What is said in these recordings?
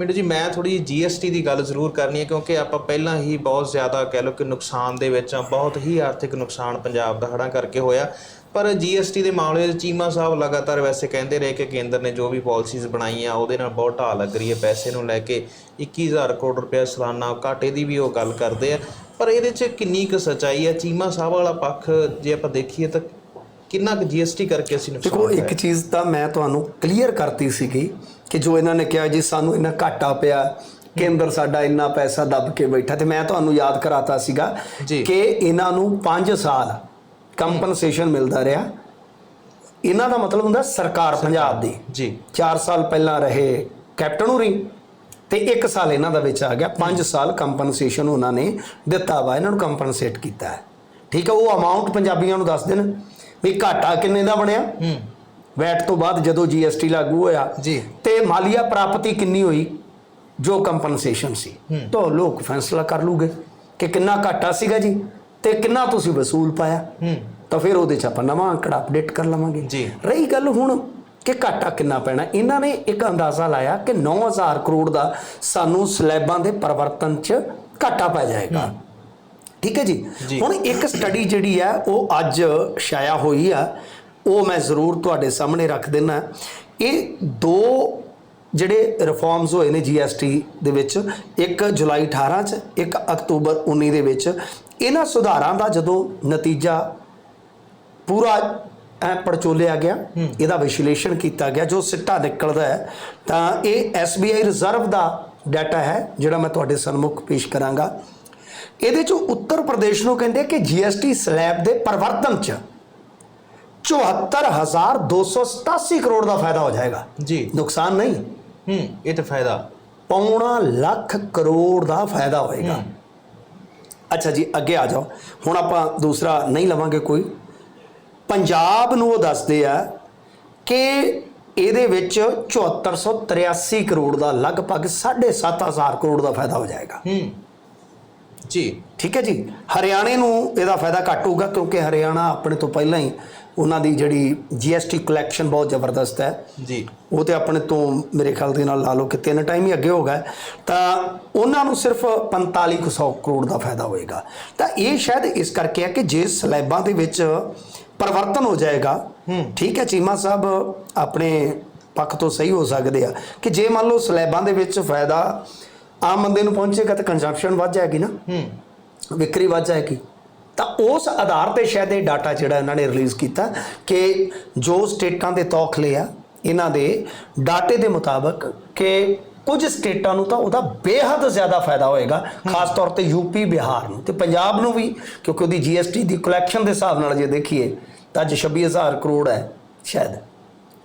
ਮਿੰਟੂ ਜੀ, ਮੈਂ ਥੋੜੀ ਜੀਐਸਟੀ ਦੀ ਗੱਲ ਜ਼ਰੂਰ ਕਰਨੀ ਹੈ ਕਿਉਂਕਿ ਆਪਾਂ ਪਹਿਲਾਂ ਹੀ ਬਹੁਤ ਜ਼ਿਆਦਾ ਕਹਿ ਲਓ ਕਿ ਨੁਕਸਾਨ ਦੇ ਵਿੱਚ ਆ ਬਹੁਤ ਹੀ ਆਰਥਿਕ ਨੁਕਸਾਨ ਪੰਜਾਬ ਦਾ ਹੜ੍ਹਾਂ ਕਰਕੇ ਹੋਇਆ। ਪਰ ਜੀਐਸਟੀ ਦੇ ਮਾਮਲੇ ਵਿੱਚ ਚੀਮਾ ਸਾਹਿਬ ਲਗਾਤਾਰ ਵੈਸੇ ਕਹਿੰਦੇ ਰਹੇ ਕਿ ਕੇਂਦਰ ਨੇ ਜੋ ਵੀ ਪਾਲਿਸੀਜ਼ ਬਣਾਈਆਂ, ਉਹਦੇ ਨਾਲ ਬਹੁਤ ਢਾਹ ਲੱਗ ਰਹੀ ਹੈ। ਪੈਸੇ ਨੂੰ ਲੈ ਕੇ 21000 ਕਰੋੜ ਰੁਪਏ ਸਾਲਾਨਾ ਘਾਟੇ ਦੀ ਵੀ ਉਹ ਗੱਲ ਕਰਦੇ ਆ। ਪਰ ਇਹਦੇ 'ਚ ਕਿੰਨੀ ਕੁ ਸੱਚਾਈ ਹੈ? ਚੀਮਾ ਸਾਹਿਬ ਵਾਲਾ ਪੱਖ ਜੇ ਆਪਾਂ ਦੇਖੀਏ ਤਾਂ ਕਿੰਨਾ ਕੁ ਜੀਐਸਟੀ ਕਰਕੇ ਅਸੀਂ ਨੁਕਸਾਨ ਦੇਖੋ ਇੱਕ? ਚੀਜ਼ ਤਾਂ ਮੈਂ ਤੁਹਾਨੂੰ ਕਲੀਅਰ ਕਰਤੀ ਸੀਗੀ ਕਿ ਜੋ ਇਹਨਾਂ ਨੇ ਕਿਹਾ ਜੀ ਸਾਨੂੰ ਇੰਨਾ ਘਾਟਾ ਪਿਆ ਕੇਂਦਰ ਸਾਡਾ ਇੰਨਾ ਪੈਸਾ ਦੱਬ ਕੇ ਬੈਠਾ। ਤੇ ਮੈਂ ਤੁਹਾਨੂੰ ਯਾਦ ਕਰਾਤਾ ਸੀਗਾ। ਕਿ ਇਹਨਾਂ ਨੂੰ 5 ਸਾਲ ਕੰਪਨਸੇਸ਼ਨ ਮਿਲਦਾ ਰਿਹਾ। ਇਹਨਾਂ ਦਾ ਮਤਲਬ ਹੁੰਦਾ ਸਰਕਾਰ ਪੰਜਾਬ ਦੀ। ਜੀ। 4 ਸਾਲ ਪਹਿਲਾਂ ਰਹੇ ਕੈਪਟਨ ਹੋਰੀ ਤੇ 1 ਸਾਲ ਇਹਨਾਂ ਦਾ ਵਿੱਚ ਆ ਗਿਆ। 5 ਸਾਲ ਕੰਪਨਸੇਸ਼ਨ ਉਹਨਾਂ ਨੇ ਦਿੱਤਾ ਵਾ। ਇਹਨਾਂ ਨੂੰ ਕੰਪਨਸੇਟ ਕੀਤਾ ਠੀਕ ਹੈ ਉਹ ਅਮਾਉਂਟ ਪੰਜਾਬੀਆਂ ਨੂੰ ਦੱਸ ਦੇਣ। ਵੀ ਘਾਟਾ ਕਿੰਨੇ ਦਾ ਬਣਿਆ? ਹੂੰ। ਵੈਟ ਤੋਂ ਬਾਅਦ ਜਦੋਂ ਜੀਐਸਟੀ ਲਾਗੂ ਹੋਇਆ ਜੀ। ਤੇ ਮਾਲੀਆ ਪ੍ਰਾਪਤੀ ਕਿੰਨੀ ਹੋਈ? ਜੋ ਕੰਪਨਸੇਸ਼ਨ ਸੀ। ਤਾਂ ਲੋਕ ਫੈਸਲਾ ਕਰ ਲੂਗੇ ਕਿ ਕਿੰਨਾ ਘਾਟਾ ਸੀਗਾ ਜੀ ਤੇ ਕਿੰਨਾ ਤੁਸੀਂ ਵਸੂਲ ਪਾਇਆ। ਹੂੰ। ਤਾਂ ਫਿਰ ਉਹਦੇ ਚ ਆਪਾਂ ਨਵਾਂ ਅੰਕੜਾ ਅਪਡੇਟ ਕਰ ਲਵਾਂਗੇ। ਜੀ। ਰਹੀ ਗੱਲ ਹੁਣ ਕਿ ਘਾਟਾ ਕਿੰਨਾ ਪੈਣਾ। ਇਹਨਾਂ ਨੇ ਇੱਕ ਅੰਦਾਜ਼ਾ ਲਾਇਆ ਕਿ 9000 ਕਰੋੜ ਦਾ ਸਾਨੂੰ ਸਲੈਬਾਂ ਦੇ ਪਰਿਵਰਤਨ ਚ ਘਾਟਾ ਪੈ ਜਾਏਗਾ। ਠੀਕ ਹੈ ਜੀ। ਹੁਣ ਇੱਕ ਸਟੱਡੀ ਜਿਹੜੀ ਆ ਉਹ ਅੱਜ ਛਾਇਆ ਹੋਈ ਆ ਉਹ ਮੈਂ ਜ਼ਰੂਰ ਤੁਹਾਡੇ ਸਾਹਮਣੇ ਰੱਖ ਦਿੰਨਾ। ਇਹ ਦੋ ਜਿਹੜੇ ਰਿਫਾਰਮਸ ਹੋਏ ਨੇ ਜੀਐਸਟੀ ਦੇ ਵਿੱਚ ਇੱਕ ਜੁਲਾਈ 18 ਚ ਇੱਕ ਅਕਤੂਬਰ 19 ਦੇ ਵਿੱਚ ਇਹਨਾਂ ਸੁਧਾਰਾਂ ਦਾ ਜਦੋਂ ਨਤੀਜਾ ਪੂਰਾ ਐ ਪੜਚੋਲਿਆ ਗਿਆ ਇਹਦਾ ਵਿਸ਼ਲੇਸ਼ਣ ਕੀਤਾ ਗਿਆ ਜੋ ਸਿੱਟਾ ਨਿਕਲਦਾ ਹੈ ਤਾਂ ਇਹ SBI ਰਿਜ਼ਰਵ ਦਾ ਡਾਟਾ ਹੈ ਜਿਹੜਾ ਮੈਂ ਤੁਹਾਡੇ ਸਨਮੁਖ ਪੇਸ਼ ਕਰਾਂਗਾ। ਇਹਦੇ ਚੋਂ ਉੱਤਰ ਪ੍ਰਦੇਸ਼ ਨੂੰ ਕਹਿੰਦੇ ਕਿ GST ਸਲੈਬ ਦੇ ਪਰਿਵਰਤਨ ਚ 74287 ਕਰੋੜ ਦਾ ਫਾਇਦਾ ਹੋ ਜਾਏਗਾ। ਜੀ। ਨੁਕਸਾਨ ਨਹੀਂ। ਹੂੰ ਇਹ ਤਾਂ ਫਾਇਦਾ। ਪੌਣਾ ਲੱਖ ਕਰੋੜ ਦਾ ਫਾਇਦਾ ਹੋਏਗਾ। ਅੱਛਾ ਜੀ ਅੱਗੇ ਆ ਜਾਓ। ਹੁਣ ਆਪਾਂ ਦੂਸਰਾ ਨਹੀਂ ਲਵਾਂਗੇ ਕੋਈ। ਪੰਜਾਬ ਨੂੰ ਉਹ ਦੱਸਦੇ ਆ ਕਿ ਇਹਦੇ ਵਿੱਚ 7483 ਕਰੋੜ ਦਾ ਲਗਭਗ 7500 ਕਰੋੜ ਦਾ ਫਾਇਦਾ ਹੋ ਜਾਏਗਾ। ਹੂੰ। ਜੀ। ਠੀਕ ਹੈ ਜੀ। ਹਰਿਆਣੇ ਨੂੰ ਇਹਦਾ ਫਾਇਦਾ ਘੱਟ ਹੋਊਗਾ ਕਿਉਂਕਿ ਹਰਿਆਣਾ ਆਪਣੇ ਤੋਂ ਪਹਿਲਾਂ ਹੀ ਉਹਨਾਂ ਦੀ ਜਿਹੜੀ GST ਕਲੈਕਸ਼ਨ ਬਹੁਤ ਜ਼ਬਰਦਸਤ ਹੈ। ਜੀ। ਉਹ ਤੇ ਆਪਣੇ ਤੋਂ ਮੇਰੇ ਖਿਆਲ ਦੇ ਨਾਲ ਲਾ ਲਓ ਕਿ ਤਿੰਨ ਟਾਈਮ ਹੀ ਅੱਗੇ ਹੋ ਗਏ ਤਾਂ ਉਹਨਾਂ ਨੂੰ ਸਿਰਫ 4500 ਕਰੋੜ ਦਾ ਫਾਇਦਾ ਹੋਏਗਾ। ਤਾਂ ਇਹ ਸ਼ਾਇਦ ਇਸ ਕਰਕੇ ਹੈ ਕਿ ਜੇ ਸਲੈਬਾਂ ਦੇ ਵਿੱਚ ਪਰਿਵਰਤਨ ਹੋ ਜਾਏਗਾ ਠੀਕ ਹੈ ਚੀਮਾ ਸਾਹਿਬ ਆਪਣੇ ਪੱਖ ਤੋਂ ਸਹੀ ਹੋ ਸਕਦੇ ਆ ਕਿ ਜੇ ਮੰਨ ਲਓ ਸਲੈਬਾਂ ਦੇ ਵਿੱਚ ਫਾਇਦਾ ਆਮ ਬੰਦੇ ਨੂੰ ਪਹੁੰਚੇਗਾ ਤਾਂ ਕੰਜ਼ੰਪਸ਼ਨ ਵੱਧ ਜਾਏਗੀ ਨਾ। ਹੂੰ। ਵਿਕਰੀ ਵੱਧ ਜਾਏਗੀ। ਤਾਂ ਉਸ ਆਧਾਰ ਤੇ ਸ਼ਾਇਦ ਇਹ ਡਾਟਾ ਜਿਹੜਾ ਇਹਨਾਂ ਨੇ ਰਿਲੀਜ਼ ਕੀਤਾ ਕਿ ਜੋ ਸਟੇਟਾਂ ਦੇ ਤੌਖਲੇ ਆ ਇਹਨਾਂ ਦੇ ਡਾਟੇ ਦੇ ਮੁਤਾਬਕ ਕਿ ਕੁਝ ਸਟੇਟਾਂ ਨੂੰ ਤਾਂ ਉਹਦਾ ਬੇਹੱਦ ਜ਼ਿਆਦਾ ਫਾਇਦਾ ਹੋਏਗਾ ਖਾਸ ਤੌਰ ਤੇ ਯੂਪੀ ਬਿਹਾਰ ਨੂੰ ਤੇ ਪੰਜਾਬ ਨੂੰ ਵੀ ਕਿਉਂਕਿ ਉਹਦੀ ਜੀਐਸਟੀ ਦੀ ਕਲੈਕਸ਼ਨ ਦੇ ਹਿਸਾਬ ਨਾਲ ਜੇ ਦੇਖੀਏ ਤਾਂ ਅੱਜ 26000 ਕਰੋੜ ਹੈ ਸ਼ਾਇਦ।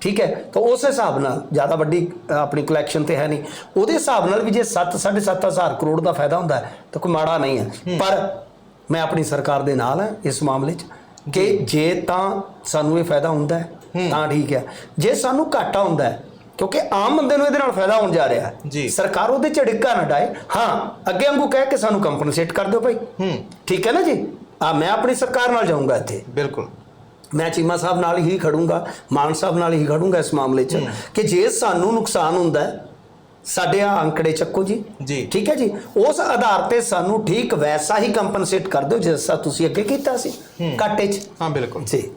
ਠੀਕ ਹੈ? ਤਾਂ ਉਸ ਹਿਸਾਬ ਨਾਲ ਜ਼ਿਆਦਾ ਵੱਡੀ ਆਪਣੀ ਕਲੈਕਸ਼ਨ ਤੇ ਹੈ ਨਹੀਂ। ਉਹਦੇ ਹਿਸਾਬ ਨਾਲ ਵੀ ਜੇ 7 7.5 ਕਰੋੜ ਦਾ ਫਾਇਦਾ ਹੁੰਦਾ ਤਾਂ ਕੋਈ ਮਾੜਾ ਨਹੀਂ ਹੈ। ਪਰ ਮੈਂ ਆਪਣੀ ਸਰਕਾਰ ਦੇ ਨਾਲ ਹਾਂ ਇਸ ਮਾਮਲੇ 'ਚ ਕਿ ਜੇ। ਤਾਂ ਸਾਨੂੰ ਇਹ ਫਾਇਦਾ ਹੁੰਦਾ ਹੈ ਤਾਂ ਠੀਕ ਹੈ। ਜੇ ਸਾਨੂੰ ਘਾਟਾ ਹੁੰਦਾ ਹੈ ਕਿਉਂਕਿ ਆਮ ਬੰਦੇ ਨੂੰ ਇਹਦੇ ਨਾਲ ਫਾਇਦਾ ਹੋਣ ਜਾ ਰਿਹਾ। ਹੈ। ਸਰਕਾਰ ਉਹਦੇ ਡਿੱਕਾ ਨਾ ਡਾਏ। ਹਾਂ ਅੱਗੇ ਵਾਂਗੂ ਕਹਿ ਕੇ ਸਾਨੂੰ ਕੰਪਨਸੇਟ ਕਰ ਦਿਓ ਭਾਈ। ਠੀਕ ਹੈ ਨਾ ਜੀ? ਆ ਮੈਂ ਆਪਣੀ ਸਰਕਾਰ ਨਾਲ ਜਾਊਂਗਾ ਇੱਥੇ। ਬਿਲਕੁਲ। ਮੈਂ ਚੀਮਾ ਸਾਹਿਬ ਨਾਲ ਹੀ ਖੜੂੰਗਾ ਮਾਨ ਸਾਹਿਬ ਨਾਲ ਹੀ ਖੜੂੰਗਾ ਇਸ ਮਾਮਲੇ 'ਚ ਕਿ ਜੇ ਸਾਨੂੰ ਨੁਕਸਾਨ ਹੁੰਦਾ ਹੈ ਸਾਡੇ ਆ ਅੰਕੜੇ ਚੱਕੋ ਜੀ। ਜੀ। ਠੀਕ ਹੈ ਜੀ? ਉਸ ਆਧਾਰ ਤੇ ਸਾਨੂੰ ਠੀਕ ਵੈਸਾ ਹੀ ਕੰਪਨਸੇਟ ਕਰ ਦਿਓ ਜਿਸ ਤਰ੍ਹਾਂ ਤੁਸੀਂ ਅੱਗੇ ਕੀਤਾ ਸੀ। ਘਾਟੇ 'ਚ। ਹਾਂ ਬਿਲਕੁਲ। ਜੀ।